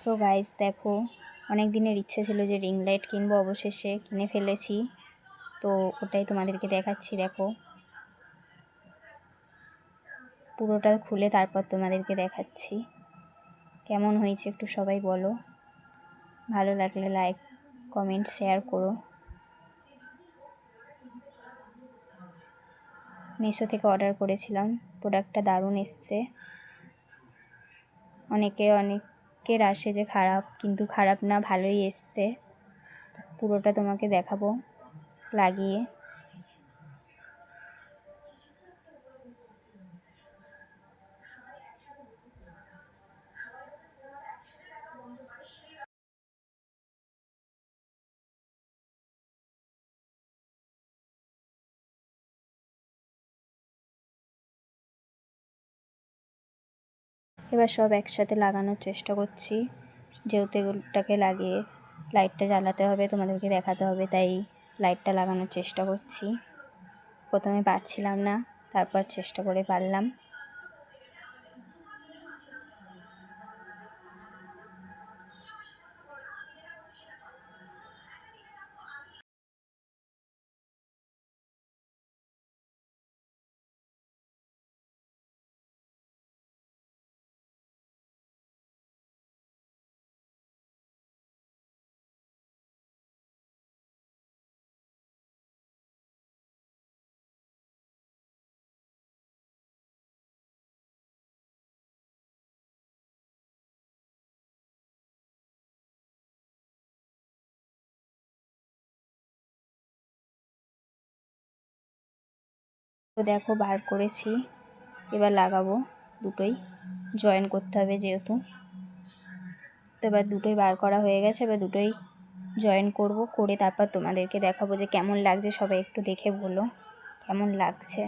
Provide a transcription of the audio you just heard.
So guys দেখো অনেক দিনের ইচ্ছে ছিল যে রিং লাইট কিনবো, অবশেষে কিনে ফেলেছি। তো ওটাই তোমাদেরকে দেখাচ্ছি, দেখো। পুরোটা খুলে তারপর তোমাদেরকে দেখাচ্ছি। কেমন হয়েছে একটু সবাই বলো। ভালো লাগলে লাইক কমেন্ট শেয়ার করো। মিশো থেকে অর্ডার করেছিলাম। প্রোডাক্টটা দারুণ এসছে। অনেকে অনেকের আসে যে খারাপ কিন্তু খারাপ না ভালোই এসছে। পুরোটা তোমাকে দেখাবো লাগিয়ে। এবার সব একসাথে লাগানোর চেষ্টা করছি। যেহেতু এগুলোটাকে লাগিয়ে লাইটটা জ্বালাতে হবে, তোমাদেরকে দেখাতে হবে, তাই লাইটটা লাগানোর চেষ্টা করছি। প্রথমে পারছিলাম না, তারপর চেষ্টা করে পারলাম। তো দেখো বার করেছি। এবার লাগাবো দুটোই। জয়েন করতে হবে যেহেতু। তো এবার দুটোই বার করা হয়ে গেছে। এবার দুটোই জয়েন করব। করে তারপর তোমাদেরকে দেখাবো যে কেমন লাগছে। সবাই একটু দেখে বলো। কেমন লাগছে?